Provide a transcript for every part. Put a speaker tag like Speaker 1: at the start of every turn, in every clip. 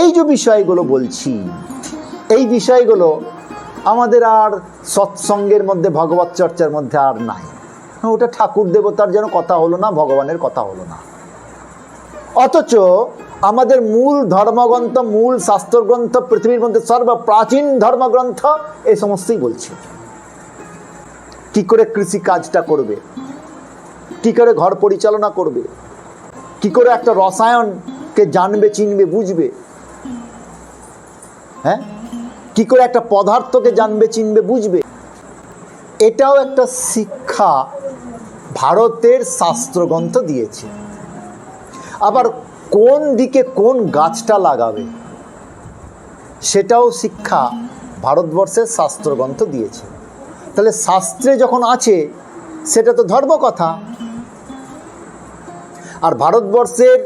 Speaker 1: এই যে বিষয়গুলো বলছি, এই বিষয়গুলো আমাদের আর সৎসঙ্গের মধ্যে, ভগবত চর্চার মধ্যে আর নাই। ওটা ঠাকুর দেবতার যেন কথা হলো না, ভগবানের কথা হলো না। অথচ আমাদের মূল ধর্মগ্রন্থ, মূল শাস্ত্রগ্রন্থ, পৃথিবীর মধ্যে সর্বপ্রাচীন ধর্মগ্রন্থ, এই সমস্তই বলছে। কি করে কৃষি কাজটা করবে? কি করে ঘর পরিচালনা করবে? কি করে একটা রসায়নকে জানবে, চিনবে, বুঝবে? হ্যাঁ? কি করে একটা পদার্থকে জানবে, চিনবে, বুঝবে? এটাও একটা শিক্ষা ভারতের শাস্ত্রগ্রন্থ দিয়েছে। আবার কোন দিকে কোন গাছটা লাগাবে, সেটাও শিক্ষা ভারতবর্ষের শাস্ত্রগ্রন্থ দিয়েছে। তাহলে শাস্ত্রে যখন আছে, সেটা তো ধর্মকথা। আর ভারতবর্ষের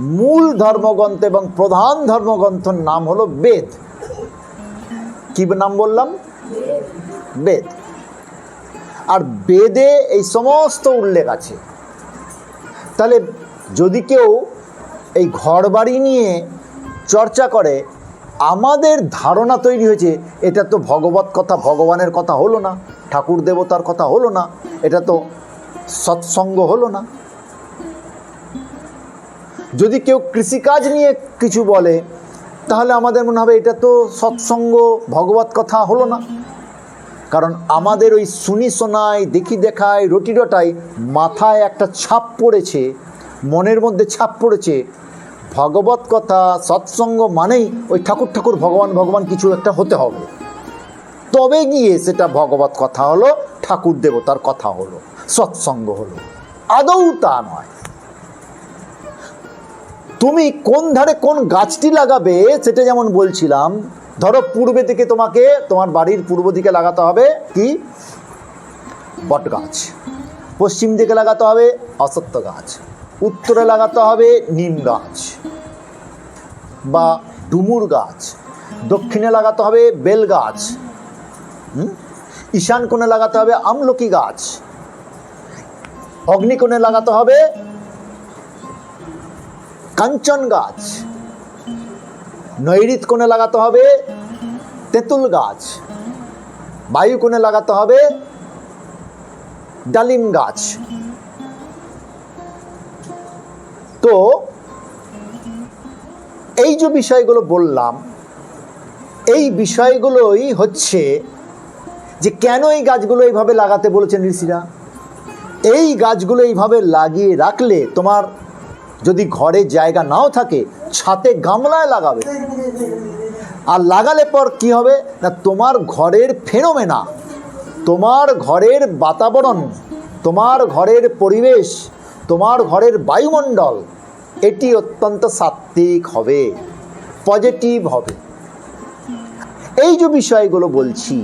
Speaker 1: মূল ধর্মগ্রন্থ এবং প্রধান ধর্মগ্রন্থর নাম হলো বেদ। কি নাম বললাম? বেদ। আর বেদে এই সমস্ত উল্লেখ আছে। তাহলে যদি কেউ এই ঘর বাড়ি নিয়ে চর্চা করে, আমাদের ধারণা তৈরি হয়েছে, এটা তো ভগবত কথা, ভগবানের কথা হলো না, ঠাকুর দেবতার কথা হলো না, এটা তো সৎসঙ্গ হলো না। যদি কেউ কৃষিকাজ নিয়ে কিছু বলে, তাহলে আমাদের মনে হবে এটা তো সৎসঙ্গ, ভগবত কথা হলো না। কারণ আমাদের ওই শুনি শোনায়, দেখি দেখায়, রটি রটায় মাথায় একটা ছাপ পড়েছে, মনের মধ্যে ছাপ পড়েছে। ভগবত কথা, সৎসঙ্গ মানেই ওই ঠাকুর ঠাকুর, ভগবান ভগবান কিছু একটা হতে হবে। তবে গিয়ে সেটা ভগবত কথা হলো, ঠাকুর দেবতার কথা হলো, সৎসঙ্গ হলো। আদৌ তা নয়। তুমি কোন ধারে কোন গাছটি লাগাবে সেটা যেমন বলছিলাম, ধরো পূর্বে দিকে তোমাকে তোমার বাড়ির পূর্ব দিকে লাগাতে হবে কি? বট গাছ। পশ্চিম দিকে লাগাতে হবে অসত্য গাছ। উত্তরে লাগাতে হবে নিম গাছ বা ডুমুর গাছ। দক্ষিণে লাগাতে হবে বেল গাছ। হুম? ঈশান কোণে লাগাতে হবে আমলকি গাছ। অগ্নিকোণে লাগাতে হবে কাঞ্চন গাছ। নৈরিত কোণে লাগাতে হবে তেঁতুল গাছ। বায়ু কোণে লাগাতে হবে ডালিম গাছ। তো, এই যে বিষয়গুলো বললাম, এই বিষয়গুলোই হচ্ছে যে কেন এই গাছগুলো এইভাবে লাগাতে বলেছেন ঋষিরা? এই গাছগুলো এইভাবে লাগিয়ে রাখলে তোমার যদি ঘরে জায়গা নাও থাকে, ছাতে গামলায় লাগাবে। আর লাগালে পর কি হবে? না, তোমার ঘরের ফেনোমেনা, তোমার ঘরের বাতাবরণ, তোমার ঘরের পরিবেশ, তোমার ঘরের বায়ুমণ্ডল, এটি অত্যন্ত সাত্ত্বিক হবে, পজিটিভ হবে। এই যে বিষয়গুলো বলছি,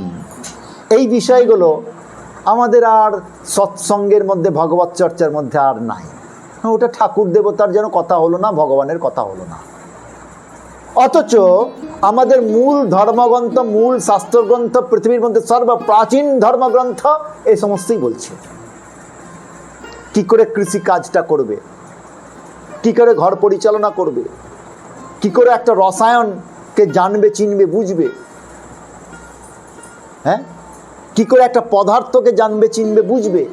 Speaker 1: এই বিষয়গুলো আমাদের আর সৎসঙ্গের মধ্যে, ভগবত চর্চার মধ্যে আর নাই। ওটা ঠাকুর দেবতার যেন কথা হলো না, ভগবানের কথা হলো না। অথচ আমাদের মূল ধর্মগ্রন্থ, মূল শাস্ত্রগ্রন্থ, পৃথিবীর মধ্যে সর্বপ্রাচীন ধর্মগ্রন্থ, এই সমস্তই বলছে। কি করে কৃষি কাজটা করবে? কি করে ঘর পরিচালনা করবে? কি করে একটা রসায়নকে জানবে, চিনবে, বুঝবে? হ্যাঁ? কি করে একটা পদার্থকে জানবে, চিনবে, বুঝবে?